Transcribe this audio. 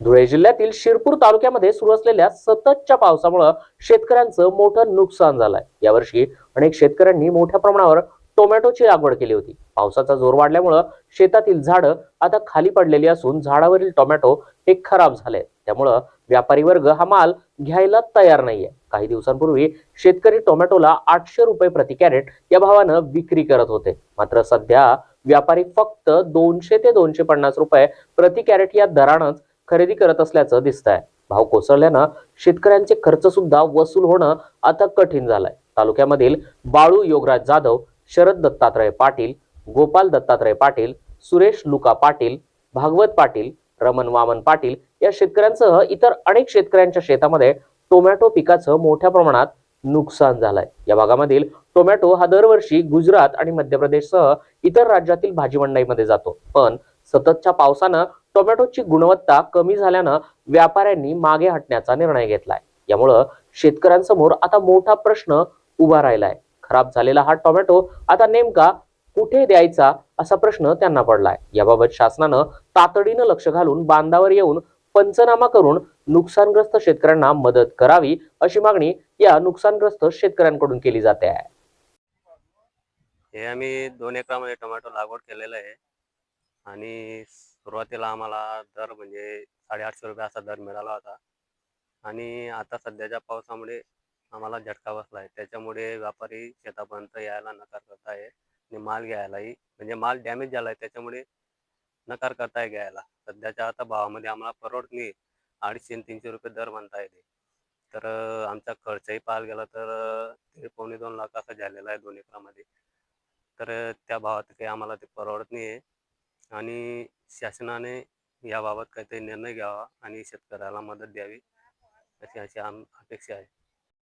धुळे जिल्ह्यातील शिरपूर तालुक्यामध्ये सुरू असलेल्या सततच्या पावसामुळे शेतकऱ्यांचं मोठं नुकसान झालंय. यावर्षी अनेक शेतकऱ्यांनी मोठ्या प्रमाणावर टोमॅटोची लागवड केली होती. पावसाचा जोर वाढल्यामुळं शेतातील झाडं आता खाली पडलेली असून झाडावरील टोमॅटो हे खराब झाले त्यामुळं व्यापारी वर्ग हा माल घ्यायला तयार नाहीये. काही दिवसांपूर्वी शेतकरी टोमॅटोला आठशे रुपये प्रति कॅरेट या भावानं विक्री करत होते. मात्र सध्या व्यापारी फक्त दोनशे ते दोनशे पन्नास रुपये प्रति कॅरेट या दरानंच खरेदी करत असल्याचं दिसतंय. भाव कोसळल्यानं शेतकऱ्यांचे खर्च सुद्धा वसूल होणं आता कठीण झालंय. तालुक्यामधील बाळू योगराज जाधव शरद दत्तात्रय पाटील गोपाल दत्तात्रय पाटील सुरेश लुका पाटील भागवत पाटील रमण वामन पाटील या शेतकऱ्यांसह इतर अनेक शेतकऱ्यांच्या शेतामध्ये टोमॅटो पिकाचं मोठ्या प्रमाणात नुकसान झालंय. या भागामधील टोमॅटो हा दरवर्षी गुजरात आणि मध्य प्रदेशसह इतर राज्यातील भाजी मंडईमध्ये जातो. पण सततच्या पावसानं टोमॅटोची गुणवत्ता कमी झाल्यानं व्यापाऱ्यांनी मागे हटण्याचा निर्णय घेतलाय. यामुळं शेतकऱ्यांसमोर आता मोठा प्रश्न उभा राहिलाय. खराब झालेला हा टोमॅटो आता नेमका कुठे द्यायचा असा प्रश्न त्यांना पडलाय. याबाबत शासनानं तातडीनं लक्ष घालून बांधावर येऊन पंचनामा करून नुकसानग्रस्त शेतकऱ्यांना मदत करावी अशी मागणी या नुकसानग्रस्त शेतकऱ्यांकडून केली जाते. आहे हे आम्ही दोन एकरामध्ये टोमॅटो लागवड केलेलं आहे. आणि सुरुवातीला आम्हाला दर म्हणजे साडेआठशे रुपये असा दर मिळाला होता. आणि आता सध्याच्या पावसामुळे आम्हाला झटका बसला आहे त्याच्यामुळे व्यापारी शेतापर्यंत यायला नकार करत आहे आणि माल घ्यायलाही म्हणजे माल डॅमेज झाला आहे त्याच्यामुळे नकार करताय घ्यायला. सध्याच्या आता भावामध्ये आम्हाला परवडत नाही अडीचशे तीनशे रुपये दर म्हणता येते. तर आमचा खर्चही पाहायला गेला तर दीड पावणे दोन लाख असा झालेला आहे दोन एकरामध्ये. तर त्या भावात काही आम्हाला ते परवडत नाही आहे आणि शासनाने याबाबत काहीतरी निर्णय घ्यावा आणि शेतकऱ्याला मदत द्यावी अशी अशी आम अपेक्षा आहे.